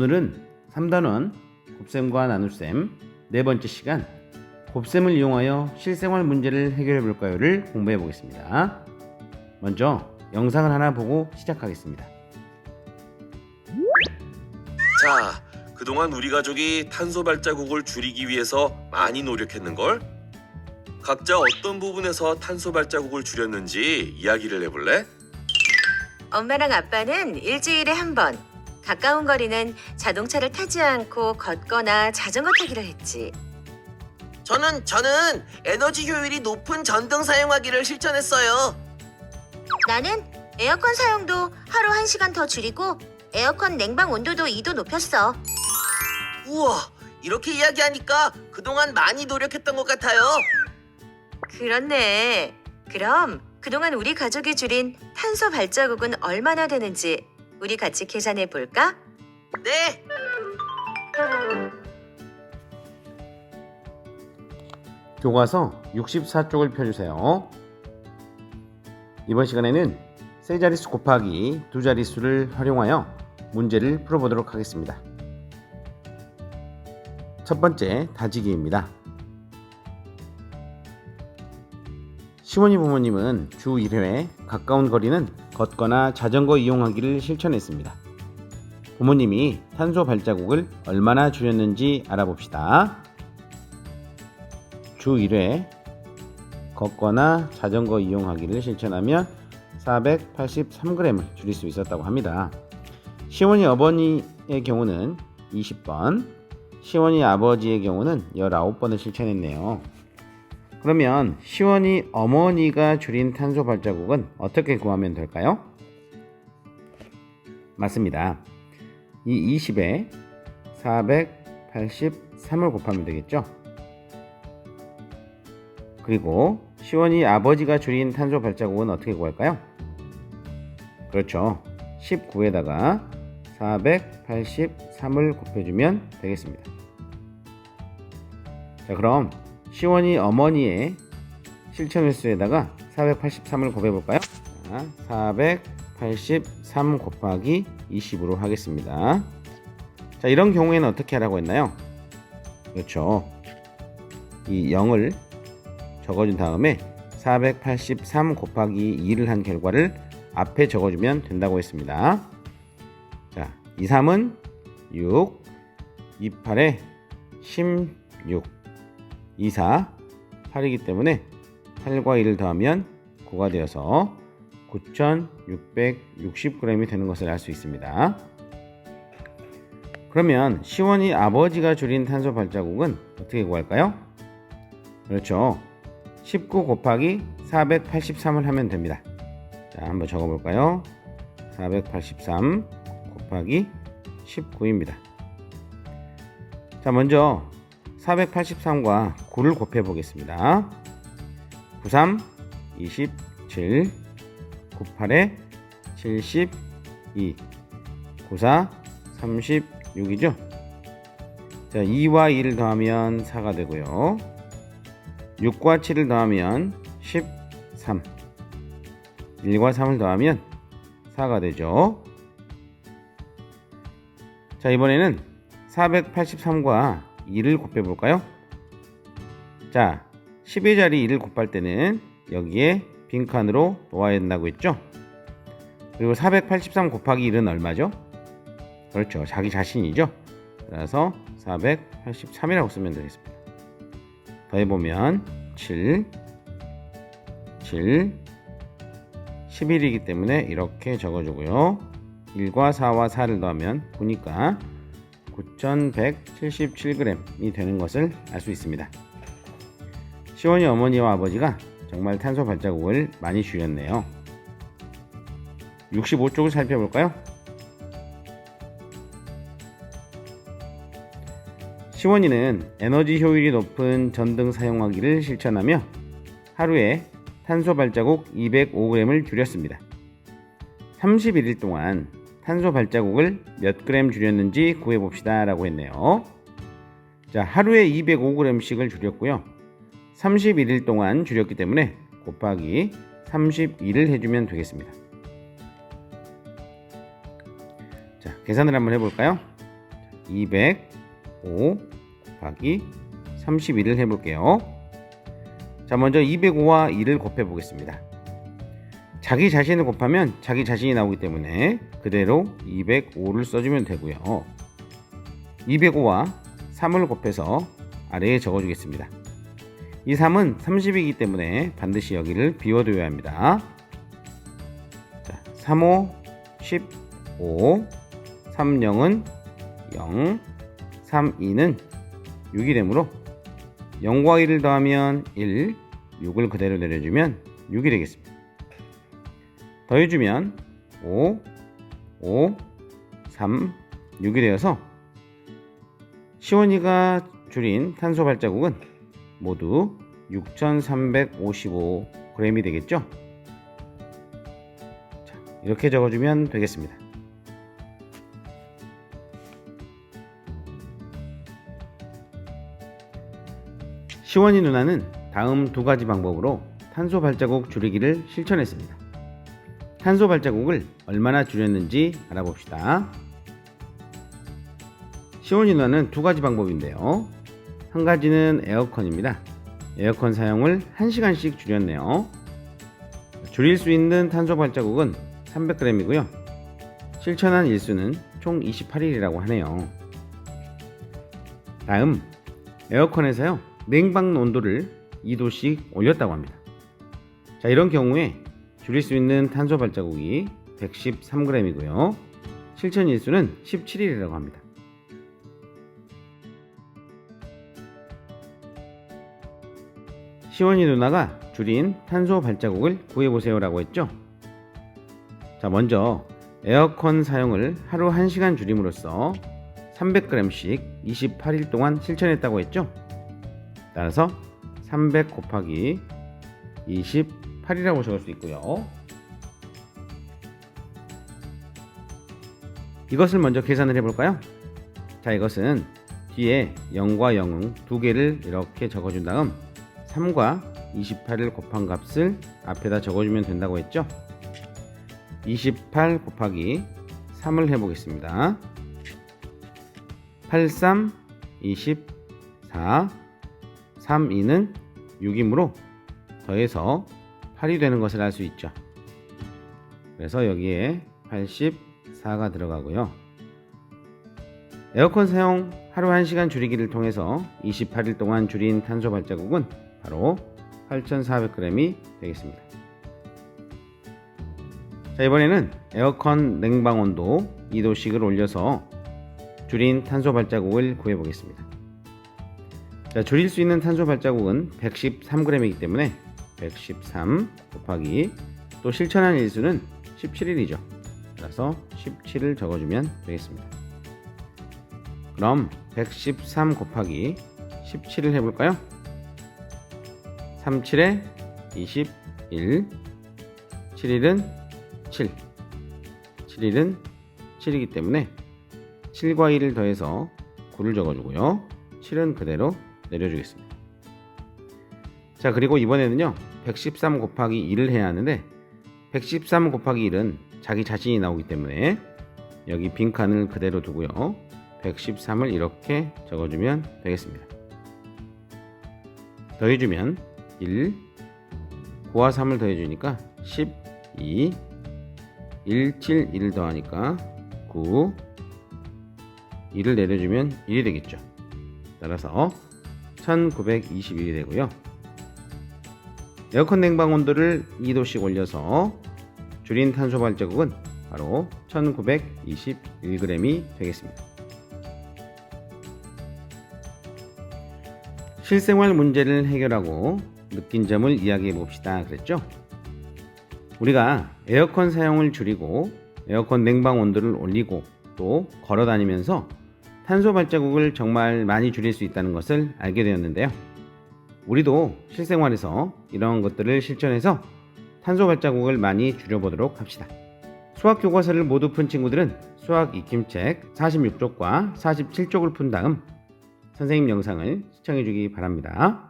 오늘은 3단원 곱셈과 나눗셈 네 번째 시간 곱셈을 이용하여 실생활 문제를 해결해 볼까요를 공부해 보겠습니다. 먼저 영상을 하나 보고 시작하겠습니다. 자, 그동안 우리 가족이 탄소 발자국을 줄이기 위해서 많이 노력했는걸? 각자 어떤 부분에서 탄소 발자국을 줄였는지 이야기를 해볼래? 엄마랑 아빠는 일주일에 한 번, 가까운 거리는 자동차를 타지 않고 걷거나 자전거 타기를 했지. 저는 저는 에너지 효율이 높은 전등 사용하기를 실천했어요. 나는 에어컨 사용도 하루 1시간 더 줄이고 에어컨 냉방 온도도 2도 높였어. 우와, 이렇게 이야기하니까 그동안 많이 노력했던 것 같아요. 그렇네. 그럼 그동안 우리 가족이 줄인 탄소 발자국은 얼마나 되는지 우리 같이 계산해 볼까? 네, 교과서 64쪽을 펴주세요. 이번 시간에는 세 자릿수 곱하기 두 자릿수를 활용하여 문제를 풀어보도록 하겠습니다. 첫 번째 다지기입니다. 시원이 부모님은 주 1회 가까운 거리는 걷거나 자전거 이용하기를 실천했습니다. 부모님이 탄소 발자국을 얼마나 줄였는지 알아봅시다. 주 1회 걷거나 자전거 이용하기를 실천하면 483g을 줄일 수 있었다고 합니다. 시원이 어머니의 경우는 20번, 시원이 아버지의 경우는 19번을 실천했네요. 그러면 시원이 어머니가 줄인 탄소 발자국은 어떻게 구하면 될까요? 맞습니다. 이 20에 483을 곱하면 되겠죠? 그리고 시원이 아버지가 줄인 탄소 발자국은 어떻게 구할까요? 그렇죠. 19에다가 483을 곱해주면 되겠습니다. 자, 그럼 시원이 어머니의 실천 횟수에다가 483을 곱해볼까요? 자, 483 곱하기 20으로 하겠습니다. 자, 이런 경우에는 어떻게 하라고 했나요? 그렇죠. 이 0을 적어준 다음에 483 곱하기 2를 한 결과를 앞에 적어주면 된다고 했습니다. 자, 2, 3은 6, 2, 8에 16, 2, 4, 8이기 때문에 8과 1을 더하면 9가 되어서 9,660g이 되는 것을 알 수 있습니다. 그러면 시원이 아버지가 줄인 탄소 발자국은 어떻게 구할까요? 그렇죠. 19 곱하기 483을 하면 됩니다. 자, 한번 적어볼까요? 483 곱하기 19입니다. 자, 먼저 483과 9를 곱해 보겠습니다. 93, 27, 98에 72, 94, 36이죠. 자, 2와 2를 더하면 4가 되고요. 6과 7을 더하면 13 1과 3을 더하면 4가 되죠 자 이번에는 483과 2를 곱해 볼까요? 자 10의 자리 2를 곱할 때는 여기에 빈칸으로 놓아야 된다고 했죠? 그리고 483 곱하기 1은 얼마죠? 그렇죠. 자기 자신이죠? 그래서 483이라고 쓰면 되겠습니다. 더해보면 7, 7, 11이기 때문에 이렇게 적어주고요. 1과 4와 4를 더하면 9니까 9,177g이 되는 것을 알 수 있습니다. 시원이 어머니와 아버지가 정말 탄소 발자국을 많이 줄였네요. 65쪽을 살펴볼까요? 시원이는 에너지 효율이 높은 전등 사용하기를 실천하며 하루에 탄소 발자국 205g을 줄였습니다. 31일 동안 탄소 발자국을 몇 그램 줄였는지 구해봅시다 라고 했네요. 자, 하루에 205g씩을 줄였고요. 31일 동안 줄였기 때문에 곱하기 31을 해주면 되겠습니다. 자, 계산을 한번 해볼까요? 205 곱하기 32를 해볼게요. 자, 먼저 205와 2를 곱해 보겠습니다. 자기 자신을 곱하면 자기 자신이 나오기 때문에 그대로 205를 써주면 되고요. 205와 3을 곱해서 아래에 적어주겠습니다. 이 3은 30이기 때문에 반드시 여기를 비워둬야 합니다. 자, 35, 15, 30은 0, 32는 6이 되므로 0과 1을 더하면 1, 6을 그대로 내려주면 6이 되겠습니다. 더해주면 5, 5, 3, 6이 되어서 시원이가 줄인 탄소 발자국은 모두 6,355g이 되겠죠? 자, 이렇게 적어주면 되겠습니다. 시원이 누나는 다음 두 가지 방법으로 탄소 발자국 줄이기를 실천했습니다. 탄소 발자국을 얼마나 줄였는지 알아봅시다. 시원이 누나는 두 가지 방법인데요. 한 가지는 에어컨입니다. 에어컨 사용을 1시간씩 줄였네요. 줄일 수 있는 탄소 발자국은 300g이고요. 실천한 일수는 총 28일이라고 하네요. 다음, 에어컨에서요, 냉방 온도를 2도씩 올렸다고 합니다. 자, 이런 경우에 줄일 수 있는 탄소 발자국이 113g이고요. 실천 일수는 17일이라고 합니다. 시원이 누나가 줄인 탄소 발자국을 구해보세요라고 했죠? 자, 먼저 에어컨 사용을 하루 1시간 줄임으로써 300g씩 28일 동안 실천했다고 했죠? 따라서 300 곱하기 28이라고 적을 수 있고요. 이것을 먼저 계산을 해볼까요? 자, 이것은 뒤에 0과 0응 두 개를 이렇게 적어준 다음 3과 28을 곱한 값을 앞에다 적어주면 된다고 했죠? 28 곱하기 3을 해보겠습니다. 83, 24, 32는 6이므로 더해서 8이 되는 것을 알 수 있죠. 그래서 여기에 84가 들어가고요. 에어컨 사용 하루 1시간 줄이기를 통해서 28일 동안 줄인 탄소 발자국은 바로 8,400g이 되겠습니다. 자, 이번에는 에어컨 냉방 온도 2도씩을 올려서 줄인 탄소 발자국을 구해 보겠습니다. 자, 줄일 수 있는 탄소 발자국은 113g이기 때문에 113 곱하기 또 실천한 일수는 17일이죠. 따라서 17을 적어주면 되겠습니다. 그럼 113 곱하기 17을 해볼까요? 37에 21 7일은 7 7일은 7이기 때문에 7과 1을 더해서 9를 적어주고요 7은 그대로 내려주겠습니다 자 그리고 이번에는요 113 곱하기 2를 해야 하는데 113 곱하기 1은 자기 자신이 나오기 때문에 여기 빈칸을 그대로 두고요 113을 이렇게 적어주면 되겠습니다. 더해주면 1 9와 3을 더해주니까 12 1, 7, 1을 더하니까 9 2를 내려주면 1이 되겠죠. 따라서 1921이 되고요 에어컨 냉방 온도를 2도씩 올려서 줄인 탄소 발자국은 바로 1921g이 되겠습니다 실생활 문제를 해결하고 느낀 점을 이야기해 봅시다 그랬죠? 우리가 에어컨 사용을 줄이고 에어컨 냉방 온도를 올리고 또 걸어 다니면서 탄소 발자국을 정말 많이 줄일 수 있다는 것을 알게 되었는데요. 우리도 실생활에서 이런 것들을 실천해서 탄소 발자국을 많이 줄여보도록 합시다. 수학 교과서를 모두 푼 친구들은 수학 익힘책 46쪽과 47쪽을 푼 다음 선생님 영상을 시청해 주기 바랍니다.